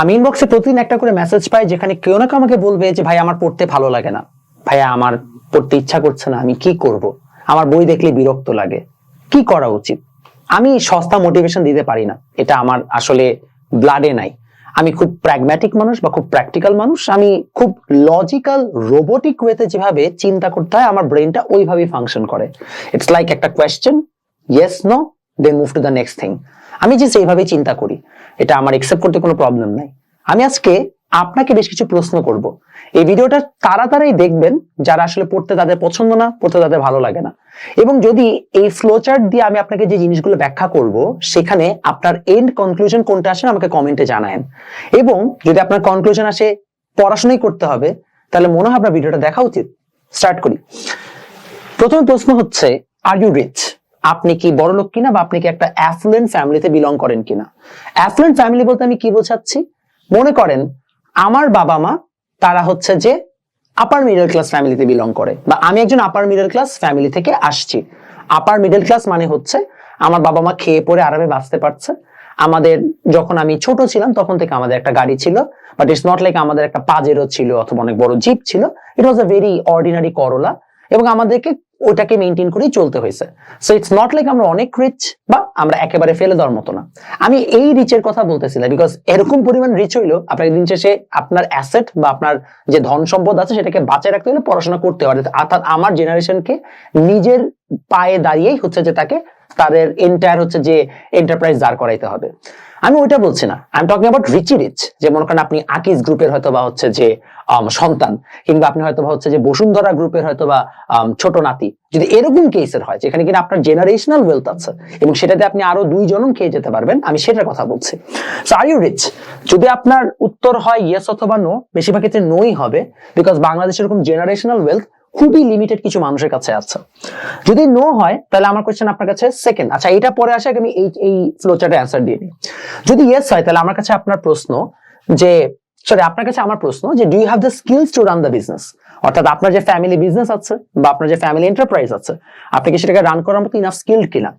আমি ইনবক্সে প্রতিদিন একটা করে মেসেজ পাই যেখানে কেউ না কেউ আমাকে বলবে যে, ভাই, আমার পড়তে ভালো লাগে না। ভাইয়া, আমার পড়তে ইচ্ছা করছে না। আমি কি করব? আমার বই দেখলে বিরক্ত লাগে। কি করা উচিত? আমি সস্তা মোটিভেশন দিতে পারি না। এটা আমার আসলে ব্লাডে নাই। আমি খুব প্র্যাগম্যাটিক মানুষ বা খুব প্র্যাকটিক্যাল মানুষ। আমি খুব লজিক্যাল রোবোটিক ওয়েতে যেভাবে চিন্তা করতে হয়, আমার ব্রেনটা ওইভাবেই ফাংশন করে। ইটস লাইক একটা question yes no then move to the next thing আমি যে সেইভাবে চিন্তা করি। এটা আমার একসেপ্ট করতে কোনো প্রবলেম নাই। আমি আজকে আপনাকে বেশ কিছু প্রশ্ন করব। এই ভিডিওটা তারাই দেখবেন, যারা আসলে পড়তে তাদের পছন্দ না, পড়তে তাদের ভালো লাগে না। এবং যদি এই ফ্লোচার্ট দিয়ে আমি আপনাকে যে জিনিসগুলো ব্যাখ্যা করব, সেখানে আপনার এন্ড কনক্লুশন কোনটা আসে আমাকে কমেন্টে জানায়েন। এবং যদি আপনার কনক্লুশন আসে, পড়াশোনাই করতে হবে, তাহলে মনে হয় আপনার ভিডিওটা দেখা উচিত। স্টার্ট করি। প্রথম প্রশ্ন হচ্ছে আর ইউ রিচ আপনি কি বড় লোক কিনা বা আপনি কি একটা অ্যাফ্লুয়েন্ট ফ্যামিলিতে বিলং করেন কিনা? অ্যাফ্লুয়েন্ট ফ্যামিলি বলতে আমি কি বোঝাচ্ছি? মনে করেন, আমার বাবা মা, তারা হচ্ছে যে আপার মিডল ক্লাস ফ্যামিলিতে বিলং করে, বা আমি একজন আপার মিডল ক্লাস ফ্যামিলি থেকে আসছি। আপার মিডল ক্লাস মানে হচ্ছে, আমার বাবা মা খেয়ে পরে আরামে বাঁচতে পারছে। আমাদের যখন আমি ছোট ছিলাম, তখন থেকে আমাদের একটা গাড়ি ছিল বাট ইটস নট লাইক আমাদের একটা পাজেরও ছিল অথবা অনেক বড় জিপ ছিল। ইট ওয়াজ আ ভেরি অর্ডিনারি করলা এবং আমাদেরকে ওটাকে মেনটেন করেই চলতে হয়েছে। সো ইটস নট লাইক আমরা অনেক রিচ বা আমরা একেবারে ফেলে দেওয়ার মতো না। আমি এই রিচের কথা বলতেছিলাম বিকজ এরকম পরিমাণ রিচ হইল আপনার দিন শেষে আপনার অ্যাসেট বা আপনার যে ধন সম্পদ আছে সেটাকে বাঁচিয়ে রাখতে হলে পড়াশোনা করতে হবে। অর্থাৎ আমার জেনারেশনকে নিজের পায়ে দাঁড়িয়েই হচ্ছে যে তাকে তাদের এন্টায়ার হচ্ছে যে এন্টারপ্রাইজ দাঁড় করাইতে হবে। আমি ওইটা বলছি না। I am talking about richie rich যে মনে করেন আপনি আকিজ গ্রুপের হয়তো বা হচ্ছে যে সন্তান, কিংবা আপনি হয়তো বা হচ্ছে যে বসুন্ধরা গ্রুপের হয়তো বা ছোট নাতি। যদি এরকম কেসের হয়, যেখানে কিনা আপনার জেনারেশনাল ওয়েলথ আছে, এবং সেটাতে আপনি আরও দুই জনম খেয়ে যেতে পারবেন, আমি সেটার কথা বলছি। সো আর ইউ রিচ যদি আপনার উত্তর হয় ইয়েস অথবা নো বেশিরভাগ ক্ষেত্রে নোই হবে বিকজ বাংলাদেশের এরকম জেনারেশনাল ওয়েলথ খুবই লিমিটেড কিছু মানুষের কাছে আছে। যদি নো হয়, তাহলে আমার কোয়েশ্চেন আপনার কাছে সেকেন্ড আচ্ছা এটা পরে আসে আমি এই এই ফ্লোচার্টে অ্যান্সার দিয়ে দিই। যদি ইয়েস হয়, তাহলে আমার কাছে আপনার প্রশ্ন যে সরি আপনার কাছে আমার প্রশ্ন যে do you have the skills to run the business অর্থাৎ আপনার যে ফ্যামিলি বিজনেস আছে বা আপনার যে ফ্যামিলি এন্টারপ্রাইজ আছে, আপনি কি সেটাকে রান করার মতো ইনাফ স্কিল্ড কিনা?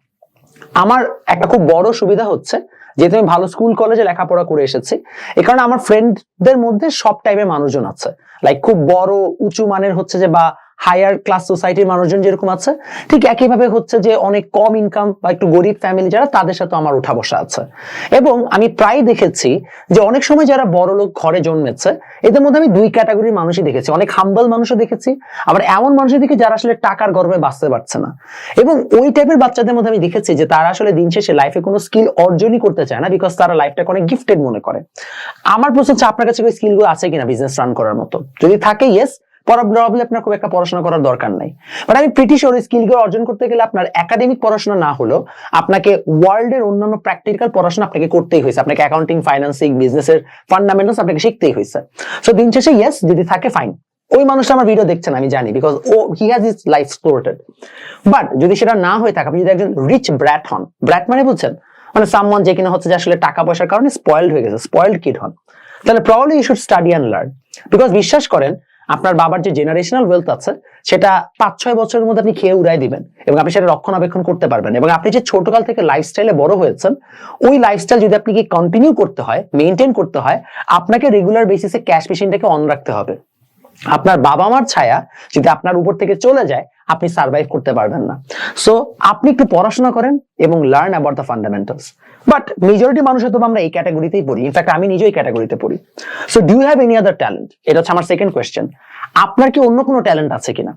আমার একটা খুব বড় সুবিধা হচ্ছে, যেহেতু আমি ভালো স্কুল কলেজে লেখাপড়া করে এসেছি, এ কারণে আমার ফ্রেন্ডদের মধ্যে সব টাইপের মানুষজন আছে। লাইক খুব বড়, উঁচু মানের হচ্ছে যে বা হায়ার ক্লাস সোসাইটির মানুষজন যেরকম আছে, ঠিক একইভাবে হচ্ছে যে অনেক কম ইনকাম বা একটু গরিব ফ্যামিলি যারা, তাদের সাথে আমার উঠা বসা আছে। এবং আমি প্রায় দেখেছি যে অনেক সময় যারা বড় লোক ঘরে জন্মেছে, এদের মধ্যে আমি দুই ক্যাটাগরির মানুষই দেখেছি। অনেক হাম্বল মানুষও দেখেছি, আবার এমন মানুষের দিকে যারা আসলে টাকার গর্বে বাঁচতে পারছে না। এবং ওই টাইপের বাচ্চাদের মধ্যে আমি দেখেছি যে তারা আসলে দিন শেষে লাইফে কোনো স্কিল অর্জনই করতে চায় না বিকজ তারা লাইফটাকে অনেক গিফটেড মনে করে। আমার প্রশ্ন হচ্ছে, আপনার কাছে ওই স্কিলগুলো আছে কিনা বিজনেস রান করার মতো? যদি থাকে ইয়েস প্রবলি আপনার খুব একটা পড়াশোনা করার দরকার নাই। বাট আমি স্কিলগুলো অর্জন করতে গেলে আপনার একাডেমিক পড়াশোনা না হলেও আপনাকে ওয়ার্ল্ডের অন্যান্য প্র্যাকটিক্যাল পড়াশোনা আপনাকে করতেই হয়েছে। আপনাকে অ্যাকাউন্টিং ফাইন্যান্সিং বিজনেসের ফান্ডামেন্টালস আপনাকে শিখতেই হয়েছে। সো দিন শেষে ইয়েস যদি থাকে ফাইন ওই মানুষটা আমার ভিডিও দেখছেন আমি জানি because oh he has his life sorted but যদি সেটা না হয়ে থাকে, আপনি যদি একজন রিচ ব্র্যাট হন ব্র্যাট মানে বুঝছেন? মানে সামওয়ান যে কিনা হচ্ছে যে আসলে টাকা পয়সার কারণে স্পয়েলড হয়ে গেছে স্পয়েলড কিড হন। তাহলে probably you should study and learn because বিশ্বাস করেন আপনার বাবার যে জেনারেশনাল ওয়েলথ আছে, সেটা পাঁচ ছয় বছরের মধ্যে আপনি খেয়ে উড়াই দিবেন এবং আপনি সেটা রক্ষণাবেক্ষণ করতে পারবেন এবং আপনি যে ছোটকাল থেকে লাইফস্টাইলে বড় হয়েছেন, ওই লাইফস্টাইল যদি আপনি কি কন্টিনিউ করতে হয় মেনটেন করতে হয়, আপনাকে রেগুলার বেসিসে ক্যাশ মেশিনটাকে অন রাখতে হবে। আপনার বাবা মার ছায়া যদি আপনার উপর থেকে চলে যায়, আপনি সার্ভাইভ করতে পারবেন না। সো আপনি একটু পড়াশোনা করেন এবং learn about the fundamentals but majority মানুষ হয়তো আমরা এই ক্যাটাগরিতেই পড়ি। ইনফ্যাক্ট আমি নিজেই ক্যাটাগরিতে পড়ি। So do have any other talent এটা হচ্ছে আমার সেকেন্ড কোয়েশ্চেন আপনার কি অন্য কোনো ট্যালেন্ট আছে কিনা?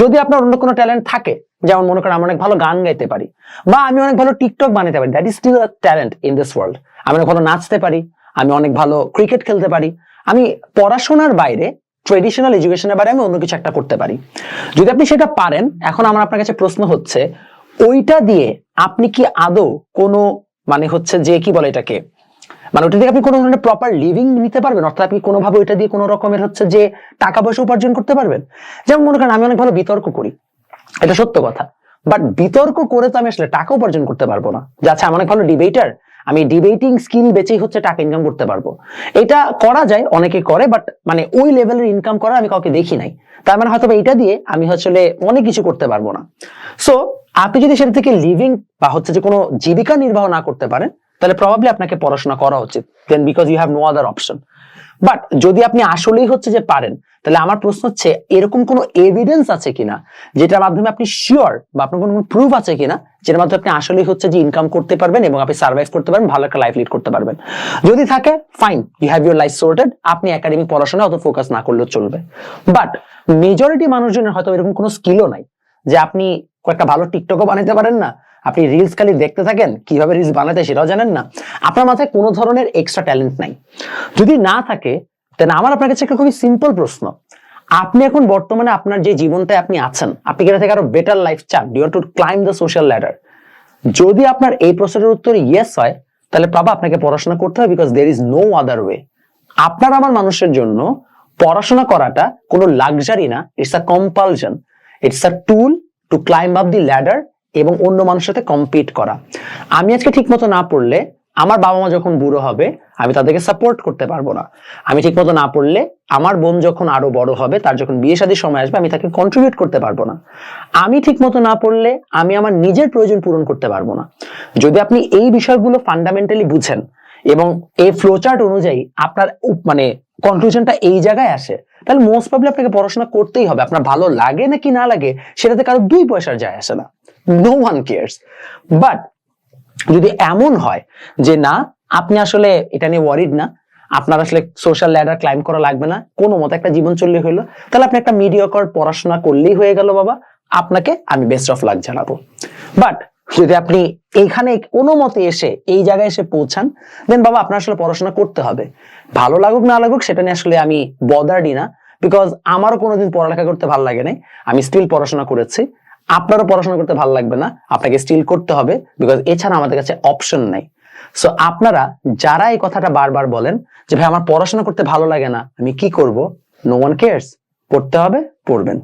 যদি আপনার অন্য কোনো ট্যালেন্ট থাকে, যেমন মনে করেন আমি অনেক ভালো গান গাইতে পারি, বা আমি অনেক ভালো টিকটক বানাতে পারি that is still a talent in this world আমি অনেক ভালো নাচতে পারি, আমি অনেক ভালো ক্রিকেট খেলতে পারি। আমি পড়াশোনার বাইরে ট্রেডিশনাল এডুকেশনের বাইরে আমি অন্য কিছু একটা করতে পারি। যদি আপনি সেটা পারেন, এখন আমার আপনার কাছে প্রশ্ন হচ্ছে, ওইটা দিয়ে আপনি কি আদৌ কোনো মানে হচ্ছে যে কি বলে এটাকে? মানে ওটা দিয়ে আপনি কোনো ধরনের প্রপার লিভিং নিতে পারবেন? অর্থাৎ আপনি কোনোভাবে ওইটা দিয়ে কোনো রকমের হচ্ছে যে টাকা পয়সা উপার্জন করতে পারবেন? যেমন মনে করেন আমি অনেক ভালো বিতর্ক করি। এটা সত্য কথা। বাট বিতর্ক করে তো আমি আসলে টাকা উপার্জন করতে পারব না। যে আচ্ছা আমি অনেক ভালো ডিবেটার আমি ডিবেটিং স্কিল বেচেই হচ্ছে টাকা ইনকাম করতে পারব। এটা করা যায়, অনেকে করে বাট মানে ওই লেভেলের ইনকাম করা আমি কাউকে দেখি নাই। তার মানে হয়তো এটা দিয়ে আমি আসলে অনেক কিছু করতে পারব না। সো আপনি যদি সেটা থেকে লিভিং বা হচ্ছে যে কোনো জীবিকা নির্বাহ না করতে পারেন, তাহলে প্রবাবলি আপনাকে পড়াশোনা করা উচিত then because you have no other option but যদি আপনি আসলেই হচ্ছে যে পারেন, তাহলে আমার প্রশ্ন হচ্ছে, এরকম কোনো এভিডেন্স আছে কিনা, যেটার মাধ্যমে আপনি শিওর বা আপনার কোনো প্রুফ আছে কিনা, যেটার মাধ্যমে আপনি আসলেই হচ্ছে যে ইনকাম করতে পারবেন এবং আপনি সার্ভাইভ করতে পারবেন, ভালো একটা লাইফ লিড করতে পারবেন। যদি থাকে fine you have your life sorted আপনি একাডেমিক পড়াশোনা অত ফোকাস না করলেও চলবে। বাট মেজরিটি মানুষজনের হয়তো এরকম কোনো স্কিলও নাই, যে আপনি কয়েকটা ভালো টিকটকও বানাতে পারেন না। আপনি রিলস খালি দেখতে থাকেন, কীভাবে রিলস বানাতে সেটাও জানেন না। আপনার মাথায় কোনো ধরনের এক্সট্রা ট্যালেন্ট নাই। যদি না থাকে তাহলে আমার আপনার কাছে একটা খুবই সিম্পল প্রশ্ন। আপনি এখন বর্তমানে আপনার যে জীবনটায় আপনি আছেন, আপনি কি এটা থেকে আরও বেটার লাইফ চান? Due to climb the social ladder যদি আপনার এই প্রশ্নের উত্তর ইয়েস হয়, তাহলে বাবা আপনাকে পড়াশোনা করতে হবে because there is no other way আপনার আমার মানুষের জন্য পড়াশোনা করাটা কোনো লাক্সারি না it's a compulsion it's a tool to climb up the ladder এবং অন্য মানুষের সাথে কম্পিট করা। আমি আজকে ঠিক মতো না পড়লে আমার বাবা মা যখন বুড়ো হবে, আমি তাদেরকে সাপোর্ট করতে পারব না। আমি ঠিক মতো না পড়লে আমার বোন যখন আরও বড় হবে, তার যখন বিয়ে শাদীর সময় আসবে, আমি তাকে কন্ট্রিবিউট করতে পারব না। আমি ঠিক মতো না পড়লে আমি আমার নিজের প্রয়োজন পূরণ করতে পারব না। যদি আপনি এই বিষয়গুলো ফান্ডামেন্টালি বুঝেন এবং এই ফ্লোচার্ট অনুযায়ী আপনার মানে কনক্লুশনটা এই জায়গায় আসে। তাহলে মোস্ট প্রবলি আপনাকে পড়াশোনা করতেই হবে। আপনার ভালো লাগে নাকি না লাগে, সেটাতে কারও দুই পয়সার যায় আসে না। নো ওয়ান কেয়ার্স বাট যদি এমন হয় যে না, আপনি আসলে এটা নিয়ে ওয়ারিড না, আপনার আসলে সোশ্যাল ল্যাডার ক্লাইম করা লাগবে না, কোনো মতো একটা জীবন চললে হইল, তাহলে আপনি একটা মিডিয়কর পড়াশোনা করলেই হয়ে গেল বাবা। আপনাকে আমি বেস্ট অফ লাক জানাব। বাট যদি আপনি এইখানে কোনো মতে এসে এই জায়গায় এসে পৌঁছান দেন বাবা আপনার আসলে পড়াশোনা করতে হবে। ভালো লাগুক, না লাগুক, সেটা নিয়ে আসলে আমি বদার্ডি না বিকজ আমারও কোনোদিন পড়ালেখা করতে ভালো লাগে নাই। আমি স্টিল পড়াশোনা করেছি। আপনারও পড়াশোনা করতে ভালো লাগবে না। আপনাকে স্টিল করতে হবে বিকজ এছাড়া আমাদের কাছে অপশন নাই। সো আপনারা যারা এই কথাটা বারবার বলেন যে, ভাই, আমার পড়াশোনা করতে ভালো লাগে না, আমি কি করব? নো ওয়ান কেয়ার্স পড়তে হবে, পড়বেন।